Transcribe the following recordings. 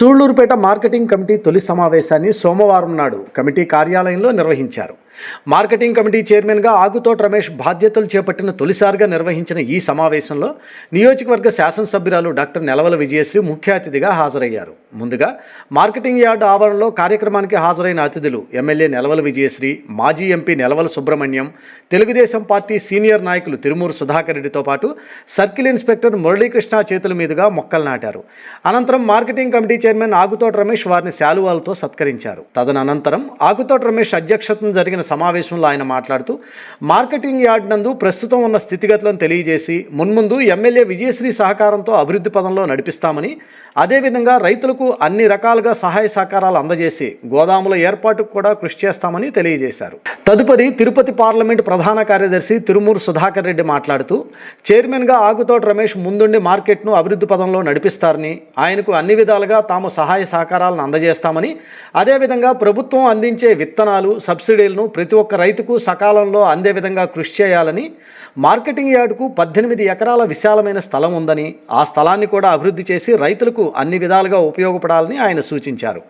Sullurpeta marketing committee తొలి సమావేశాన్ని సోమవారం నాడు కమిటీ కార్యాలయంలో నిర్వహించారు. మార్కెటింగ్ కమిటీ చైర్మన్గా ఆగుతోట రమేష్ బాధ్యతలు చేపట్టిన తొలిసారిగా నిర్వహించిన ఈ సమావేశంలో నియోజకవర్గ శాసనసభ్యురాలు డాక్టర్ నెలవల విజయశ్రీ ముఖ్య అతిథిగా హాజరయ్యారు. ముందుగా మార్కెటింగ్ యార్డ్ ఆవరణలో కార్యక్రమానికి హాజరైన అతిథులు ఎమ్మెల్యే నెలవల విజయశ్రీ మాజీ MP Nelavala Subrahmanyam Telugu Desam Party senior నాయకులు తిరుమూరు సుధాకర్ రెడ్డితో పాటు సర్కిల్ ఇన్స్పెక్టర్ మురళీకృష్ణ చేతుల మీదుగా మొక్కలు నాటారు. అనంతరం marketing committee chairman Agutota Ramesh వారిని శాలువాలతో సత్కరించారు. తదనంతరం ఆగుతోట రమేష్ అధ్యక్షతన జరిగిన సమావేశంలో ఆయన మాట్లాడుతూ మార్కెటింగ్ యార్డ్ నందు ప్రస్తుతం ఉన్న స్థితిగతులను తెలియజేసి మున్ముందు ఎమ్మెల్యే విజయశ్రీ సహకారంతో అభివృద్ధి పదంలో నడిపిస్తామని అదేవిధంగా రైతులకు అన్ని రకాలుగా సహాయ సహకారాలు అందజేసి గోదాముల ఏర్పాటుకు కూడా కృషి చేస్తామని తెలియజేశారు. తదుపరి తిరుపతి పార్లమెంటు ప్రధాన కార్యదర్శి తిరుమూరు సుధాకర్ రెడ్డి మాట్లాడుతూ చైర్మన్గా ఆగుతోట రమేష్ ముందుండి మార్కెట్ను అభివృద్ధి పదంలో నడిపిస్తారని ఆయనకు అన్ని విధాలుగా తాము సహాయ సహకారాలను అందజేస్తామని అదేవిధంగా ప్రభుత్వం అందించే విత్తనాలు సబ్సిడీలను ప్రతి ఒక్క రైతుకు సకాలంలో అందే విధంగా కృషి చేయాలని మార్కెటింగ్ యార్డుకు పద్దెనిమిది ఎకరాల విశాలమైన స్థలం ఉందని ఆ స్థలాన్ని కూడా అభివృద్ధి చేసి రైతులకు అన్ని విధాలుగా ఉపయోగ ఉపయోగపడాలని ఆయన సూచించారు.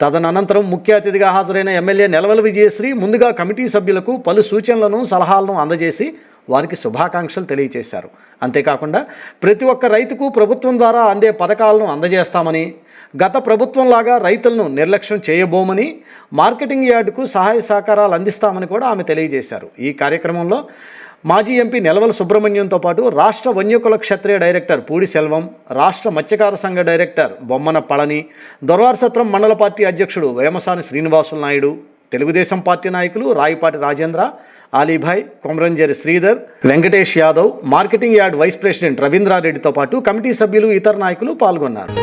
తదనంతరం ముఖ్య అతిథిగా హాజరైన ఎమ్మెల్యే నెలవల విజయశ్రీ ముందుగా కమిటీ సభ్యులకు పలు సూచనలను సలహాలను అందజేసి వారికి శుభాకాంక్షలు తెలియజేశారు అంతేకాకుండా ప్రతి ఒక్క రైతుకు ప్రభుత్వం ద్వారా అందే పథకాలను అందజేస్తామని గత ప్రభుత్వంలాగా రైతులను నిర్లక్ష్యం చేయబోమని మార్కెటింగ్ యార్డుకు సహాయ సహకారాలు అందిస్తామని కూడా ఆమె తెలియజేశారు. ఈ కార్యక్రమంలో మాజీ ఎంపీ నెలవల సుబ్రహ్మణ్యంతో పాటు రాష్ట్ర వన్యకుల క్షత్రియ డైరెక్టర్ పూడి సెల్వం రాష్ట్ర మత్స్యకార సంఘ డైరెక్టర్ బొమ్మన పళని దొరవారసత్రం మండల పార్టీ అధ్యక్షుడు వేమసాని శ్రీనివాసులు నాయుడు తెలుగుదేశం పార్టీ నాయకులు Rayapati Rajendra Alibhai Komaranjeri Sridhar Venkatesh Yadav marketing yard vice president రవీంద్రారెడ్డితో పాటు కమిటీ సభ్యులు ఇతర నాయకులు పాల్గొన్నారు.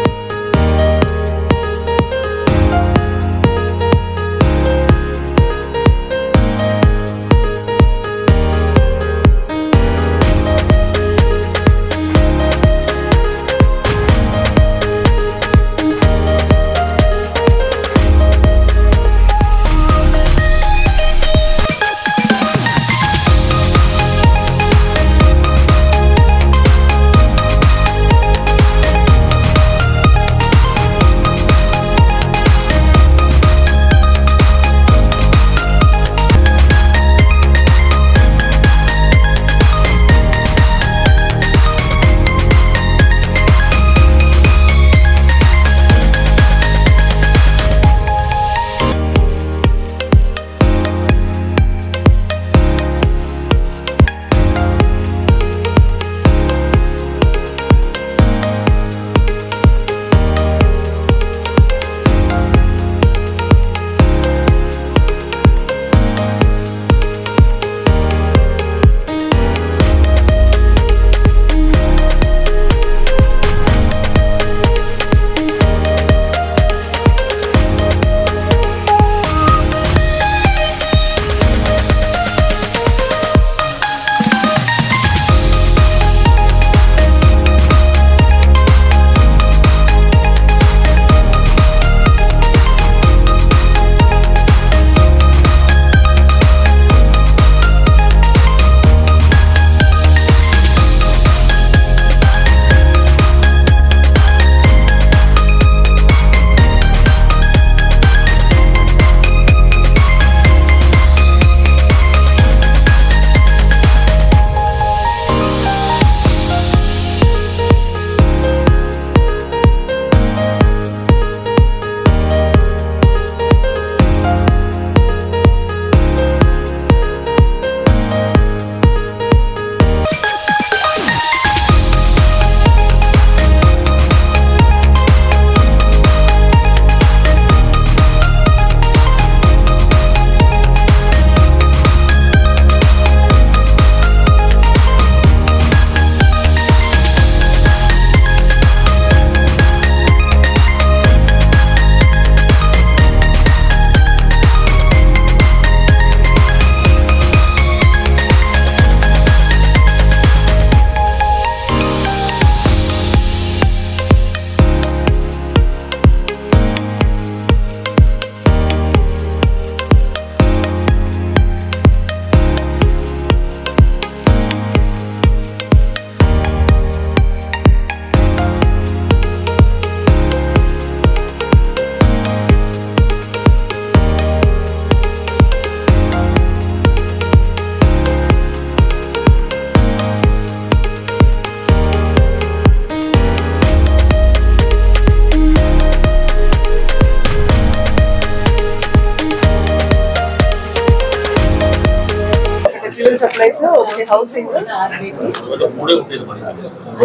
హౌసింగ్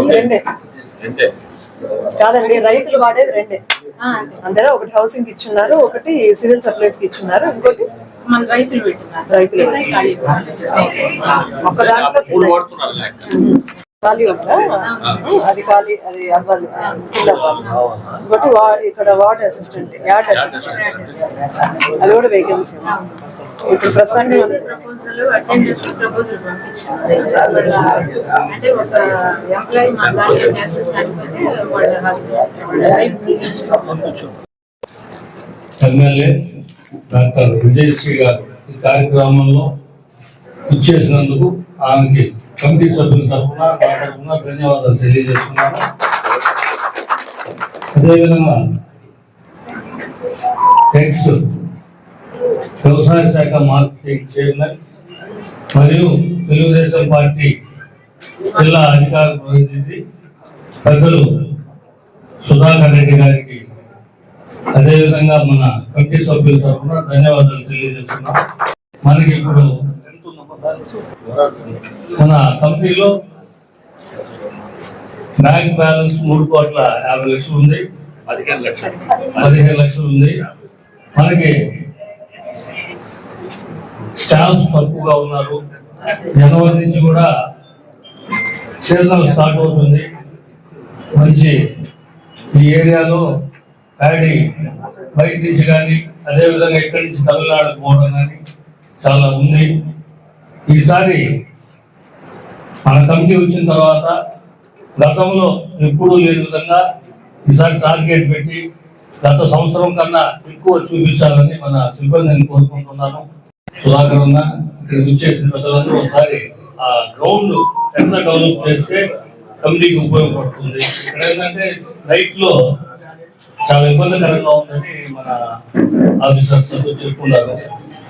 రెండే కాదండి రైతులు వాడేది రెండే. అంతేనా ఒకటి హౌసింగ్ ఇచ్చున్నారు ఒకటి సివిల్ సప్లైస్కి ఇచ్చున్నారు ఇంకోటి మన రైతులు పెట్టినారు. రైతులు ఖాళీ దాంట్లో ఉందా? అది ఖాళీ అది అవ్వాలి. ఫిల్ అవ్వాలి. ఇంకోటి వా- ఇక్కడ వార్డ్ అసిస్టెంట్ యార్డ్ అసిస్టెంట్ అది కూడా వేకెన్సీ ఇప్పుడు ప్రస్తుతానికి మనం- ప్రపోజల్ అటెండర్స్ ప్రపోజల్ పంపించారు. అంటే ఒక ఎంప్లాయీ మన దాంట్లో చేస్తే చనిపోతే వాళ్ళ హస్బెండ్ వాళ్ళ వైఫ్ ఎమ్మెల్యే డాక్టర్ విజయశ్రీ గారు ఈ కార్యక్రమంలో ఇచ్చేసినందుకు ఆమెకి కమిటీ సభ్యుల తరఫున నా తరఫున ధన్యవాదాలు తెలియజేస్తున్నాను. అదేవిధంగా నెక్స్ట్ వ్యవసాయ శాఖ మార్కెటింగ్ చైర్మన్ మరియు తెలుగుదేశం పార్టీ జిల్లా అధికార ప్రతినిధి పెద్దలు సుధాకర్ రెడ్డి గారికి అదేవిధంగా మన కమిటీ సభ్యుల తరఫున ధన్యవాదాలు తెలియజేస్తున్నాం. మనకి ఇప్పుడు మన కంపెనీలో బ్యాంక్ బ్యాలెన్స్ మూడు కోట్ల యాభై లక్షలు ఉంది. పదిహేను లక్షలు. పదిహేను లక్షలు ఉంది. మనకి స్టాఫ్ తక్కువగా ఉన్నారు. జనవరి నుంచి కూడా సీజనల్ స్టార్ట్ అవుతుంది. మంచి ఈ ఏరియాలో ప్యాడీ బయట నుంచి కానీ అదేవిధంగా ఇక్కడి నుంచి తమిళనాడుకు పోవడం కానీ చాలా ఉంది. ఈసారి మన కమిటీ వచ్చిన తర్వాత గతంలో ఎప్పుడూ లేని విధంగా ఈసారి టార్గెట్ పెట్టి గత సంవత్సరం కన్నా ఎక్కువ చూపించాలని మన సిబ్బందిని కోరుకుంటున్నాను. సుధాకర్ ఉన్నా ఇక్కడ వచ్చేసిన పెద్దలందరూ ఒకసారి ఆ గ్రౌండ్ ఎంత డెవలప్ చేస్తే కమిటీకి ఉపయోగపడుతుంది. ఇక్కడ ఏంటంటే లైట్లో చాలా ఇబ్బందికరంగా ఉందని మన ఆఫీసర్స్ చెప్పుకున్నారు.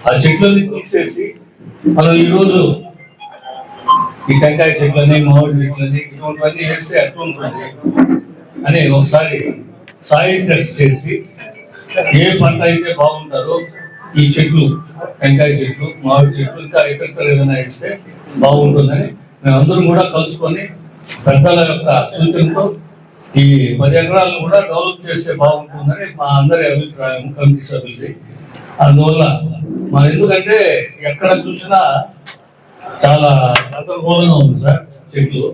ఆ చెట్లని తీసేసి మనం ఈరోజు ఈ టెంకాయ చెట్లని మామిడి చెట్లని ఇటువంటివన్నీ వేస్తే ఎట్లా ఉంటుంది అని ఒకసారి సాయిల్ టెస్ట్ చేసి ఏ పంట అయితే బాగుంటారో ఈ చెట్లు టెంకాయ చెట్లు మామిడి చెట్లు ఇంకా ఎఫెక్ట్లు ఏదైనా ఇస్తే బాగుంటుందని మేమందరం కూడా కలుసుకొని పెద్దల యొక్క సూచనతో ఈ పది ఎకరాలను కూడా డెవలప్ చేస్తే బాగుంటుందని మా అందరి అభిప్రాయం కమిటీ సభ్యులది. అందువల్ల మన ఎందుకంటే ఎక్కడ చూసినా చాలా గందరగోళంగా ఉంది సార్ చెట్లు.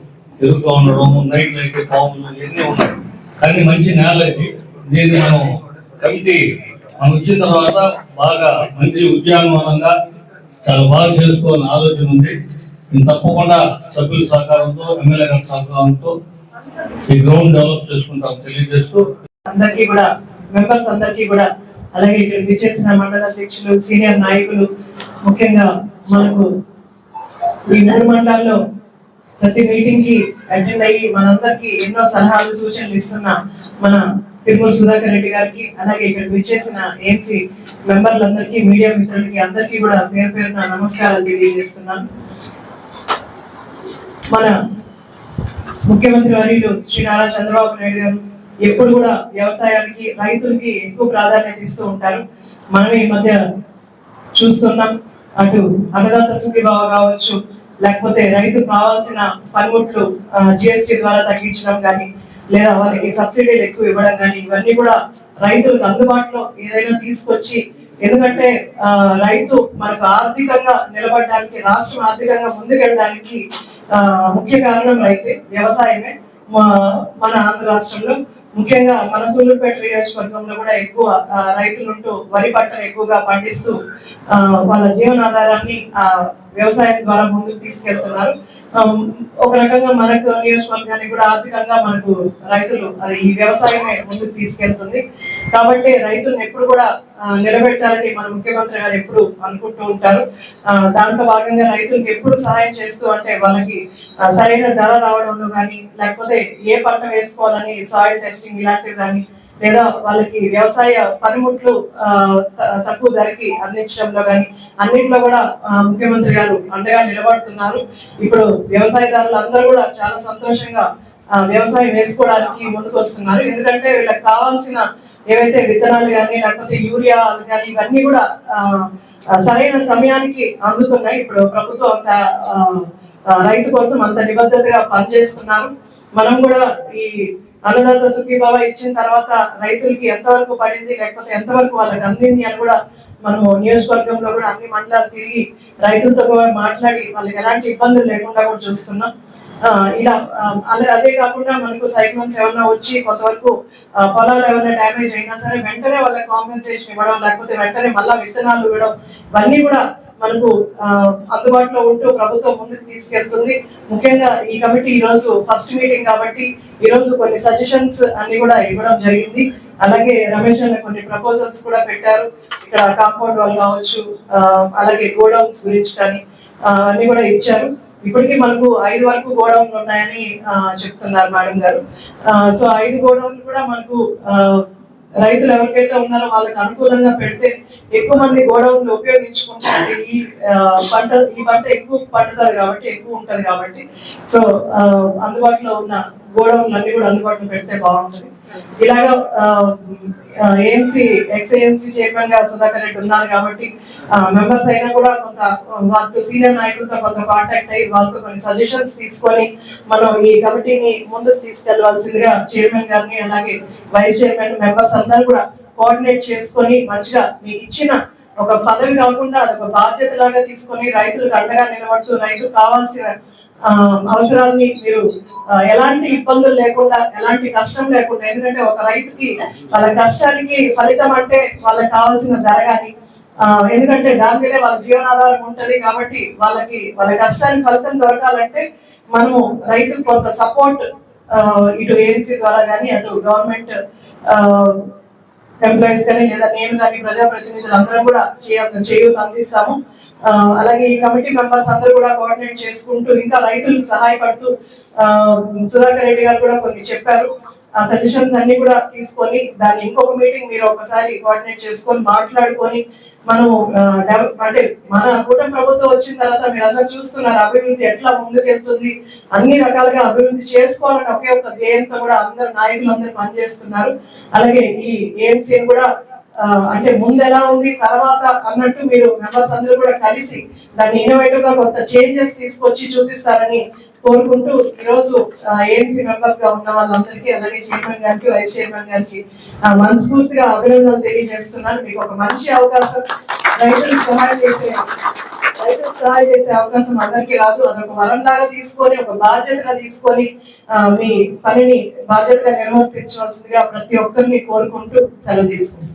ఎదురుగా ఉండడం నైట్లు అయితే పాములు ఇవన్నీ ఉన్నాయి. కానీ మంచి నేల ఇది. దీన్ని మనం కమిటీ మనం వచ్చిన తర్వాత బాగా మంచి ఉద్యానవనంగా చాలా బాగా చేసుకోవాలని ఆలోచన ఉంది. నేను తప్పకుండా సభ్యుల సహకారంతో ఎమ్మెల్యే గారి సహకారంతో ఈ గ్రౌండ్ డెవలప్ చేసుకుంటాం తెలియజేస్తూ అందరికీ కూడా మెంబర్స్ అందరికీ కూడా అలాగే ఇక్కడ విచ్చేసిన మండల అధ్యక్షులు సీనియర్ నాయకులు ముఖ్యంగా మనకు ఈ మూడు మండలాల్లో ప్రతి మీటింగ్కి అటెండ్ అయ్యి మనందరికి ఎన్నో సలహాలు సూచనలు ఇస్తున్న మన తిరుమల సుధాకర్ రెడ్డి గారికి అలాగే ఇక్కడ విచ్చేసిన ఏఎంసీ మెంబర్లందరికీ మీడియా మిత్రులకి అందరికీ కూడా పేరు పేరున నమస్కారాలు తెలియజేస్తున్నాను. మన ముఖ్యమంత్రి వర్యులు శ్రీ నారా చంద్రబాబు నాయుడు గారు ఎప్పుడు కూడా వ్యవసాయానికి రైతులకి ఎక్కువ ప్రాధాన్యత ఇస్తూ ఉంటారు. మనం ఈ మధ్య చూస్తున్నాం. అటు అన్నదాత సుఖీభావ కావచ్చు లేకపోతే రైతు కావాల్సిన పనిముట్లు జిఎస్టి ద్వారా తగ్గించడం కానీ లేదా వాళ్ళకి సబ్సిడీలు ఎక్కువ ఇవ్వడం కానీ ఇవన్నీ కూడా రైతులకు అందుబాటులో ఏదైనా తీసుకొచ్చి ఎందుకంటే ఆ, రైతు మనకు ఆర్థికంగా నిలబడడానికి రాష్ట్రం ఆర్థికంగా ముందుకెళ్ళడానికి ఆ, ముఖ్య కారణం రైతే వ్యవసాయమే. మన ఆంధ్ర రాష్ట్రంలో ముఖ్యంగా మన సూళ్ళూరుపేట నియోజకవర్గంలో కూడా ఎక్కువ రైతులు రైతులుంటూ వరి పంటను ఎక్కువగా పండిస్తూ ఆ, వాళ్ళ జీవనాధారాన్ని ఆ, వ్యవసాయం ద్వారా ముందుకు తీసుకెళ్తున్నారు. Um, ఒక రకంగా మనకు నియోజకవర్గాన్ని కూడా ఆర్థికంగా మనకు రైతులు అది ఈ వ్యవసాయమే ముందుకు తీసుకెళ్తుంది. కాబట్టి రైతులను ఎప్పుడు కూడా నిలబెట్టాలని మన ముఖ్యమంత్రి గారు ఎప్పుడు అనుకుంటూ ఉంటారు. దాంట్లో భాగంగా రైతులకు ఎప్పుడు సహాయం చేస్తూ అంటే వాళ్ళకి సరైన ధర రావడంలో కానీ లేకపోతే ఏ పంట వేసుకోవాలని సాయిల్ టెస్టింగ్ ఇలాంటివి కానీ లేదా వాళ్ళకి వ్యవసాయ పనిముట్లు త- తక్కువ ధరకి అందించడంలో కానీ అన్నింటిలో కూడా ముఖ్యమంత్రి గారు అండగా నిలబడుతున్నారు. ఇప్పుడు వ్యవసాయదారులు అందరూ కూడా చాలా సంతోషంగా వ్యవసాయం వేసుకోవడానికి ముందుకు వస్తున్నారు. ఎందుకంటే వీళ్ళకి కావాల్సిన ఏవైతే విత్తనాలు కానీ లేకపోతే యూరియా కానీ ఇవన్నీ కూడా సరైన సమయానికి అందుతున్నాయి. ఇప్పుడు ప్రభుత్వం అంత రైతు కోసం అంత నిబద్ధతగా పనిచేస్తున్నారు. మనం కూడా ఈ అన్నదాత సుఖీభావ ఇచ్చిన తర్వాత రైతులకి ఎంతవరకు పడింది లేకపోతే ఎంతవరకు వాళ్ళకి అందింది అని కూడా మనము నియోజకవర్గంలో కూడా అన్ని మండలాలు తిరిగి రైతులతో కూడా మాట్లాడి వాళ్ళకి ఎలాంటి ఇబ్బందులు లేకుండా కూడా చూస్తున్నాం. ఇలా అలా అదే కాకుండా మనకు సైక్లోన్స్ ఏమన్నా వచ్చి కొంతవరకు పొలాలు ఏమైనా డ్యామేజ్ అయినా సరే వెంటనే వాళ్ళకి కాంపెన్సేషన్ ఇవ్వడం లేకపోతే వెంటనే మళ్ళా విత్తనాలు ఇవ్వడం ఇవన్నీ కూడా మనకు అందుబాటులో ఉంటూ ప్రభుత్వం ముందుకు తీసుకెళ్తుంది. ముఖ్యంగా ఈ కమిటీ ఈ రోజు ఫస్ట్ మీటింగ్ కాబట్టి ఈ రోజు కొన్ని సజెషన్స్ అన్ని కూడా ఇవ్వడం జరిగింది. అలాగే రమేష్ అన్న కొన్ని ప్రపోజల్స్ కూడా పెట్టారు. ఇక్కడ కాంపౌండ్ వాళ్ళు కావచ్చు అలాగే గోడౌన్స్ గురించి కానీ అన్ని కూడా ఇచ్చారు. ఇప్పటికీ మనకు ఐదు వరకు గోడౌన్లు ఉన్నాయని చెప్తున్నారు మేడం గారు. సో ఐదు గోడౌన్లు కూడా మనకు రైతులు ఎవరికైతే ఉన్నారో వాళ్ళకి అనుకూలంగా పెడితే ఎక్కువ మంది గోడౌన్లు ఉపయోగించుకుంటారు. ఈ పంట ఈ పంట ఎక్కువ పండుతుంది కాబట్టి ఎక్కువ ఉంటది కాబట్టి. సో ఆ, అందుబాటులో ఉన్న గోడౌన్లు అన్ని కూడా అందుబాటులో పెడితే బాగుంటుంది. ఇలాగా ఏఎంసీ ఎక్స్ఏఎంసీ చైర్మన్గా సుధాకర్ రెడ్డి ఉన్నారు కాబట్టి మెంబర్స్ అయినా కూడా కొంత వాళ్ళతో సీనియర్ నాయకులతో కొంత కాంటాక్ట్ అయ్యి వాళ్ళతో కొన్ని సజెషన్స్ తీసుకొని మనం ఈ కమిటీని ముందుకు తీసుకెళ్ళవలసిందిగా చైర్మన్ గారిని అలాగే వైస్ చైర్మన్ మెంబర్స్ అందరూ కూడా కోఆర్డినేట్ చేసుకొని మంచిగా మీకు ఇచ్చిన ఒక పదవి కాకుండా అదొక బాధ్యత లాగా తీసుకొని రైతులకు అండగా నిలబడుతూ రైతుకు కావాల్సిన అవసరాన్ని మీరు ఎలాంటి ఇబ్బందులు లేకుండా ఎలాంటి కష్టం లేకుండా ఎందుకంటే ఒక రైతుకి వాళ్ళ కష్టానికి ఫలితం అంటే వాళ్ళకి కావాల్సిన ధర కానీ ఎందుకంటే దాని మీదే వాళ్ళ జీవనాధారం ఉంటుంది కాబట్టి వాళ్ళకి వాళ్ళ కష్టానికి ఫలితం దొరకాలంటే మనము రైతుకు కొంత సపోర్ట్ ఇటు ఏఎంసీ ద్వారా కానీ అటు గవర్నమెంట్ ఎంప్లాయీస్ కానీ లేదా నేను కానీ ప్రజాప్రతినిధులు అందరం కూడా చేయ చేయూత అందిస్తాము. అలాగే ఈ కమిటీ మెంబర్స్ అందరూ కూడా కోఆర్డినేట్ చేసుకుంటూ ఇంకా రైతులకు సహాయపడుతూ సుధాకర్ రెడ్డి గారు కూడా కొన్ని చెప్పారు. ఆ సజెషన్స్ అన్ని కూడా తీసుకొని దాన్ని ఇంకొక మీటింగ్ మీరు ఒకసారి కోఆర్డినేట్ చేసుకొని మాట్లాడుకొని మనం అంటే మన కూటమి ప్రభుత్వం వచ్చిన తర్వాత మీరు అందరూ చూస్తున్నారు అభివృద్ధి ఎట్లా ముందుకెళ్తుంది అన్ని రకాలుగా అభివృద్ధి చేసుకోవాలని ఒకే ఒక ధ్యేయంతో కూడా అందరు నాయకులు అందరు పనిచేస్తున్నారు. అలాగే ఈ ఏఎంసీ కూడా అంటే ముందు ఎలా ఉంది తర్వాత అన్నట్టు మీరు మెంబర్స్ అందరూ కూడా కలిసి దాన్ని ఇన్నోవేటివ్గా కొత్త చేంజెస్ తీసుకొచ్చి చూపిస్తారని కోరుకుంటూ ఈరోజు ఏఎంసీ మెంబర్స్గా ఉన్న వాళ్ళందరికీ అలాగే చైర్మన్ గారికి వైస్ చైర్మన్ గారికి మనస్ఫూర్తిగా అభినందనలు తెలియజేస్తున్నాను. మీకు ఒక మంచి అవకాశం రైతులకు సహాయం చేసే రైతులకు సహాయం చేసే అవకాశం అందరికీ రాదు. అదొక వరం లాగా తీసుకొని ఒక బాధ్యతగా తీసుకొని మీ పనిని బాధ్యతగా నిర్వర్తించవలసిందిగా ప్రతి ఒక్కరిని కోరుకుంటూ సెలవు తీసుకుంటాను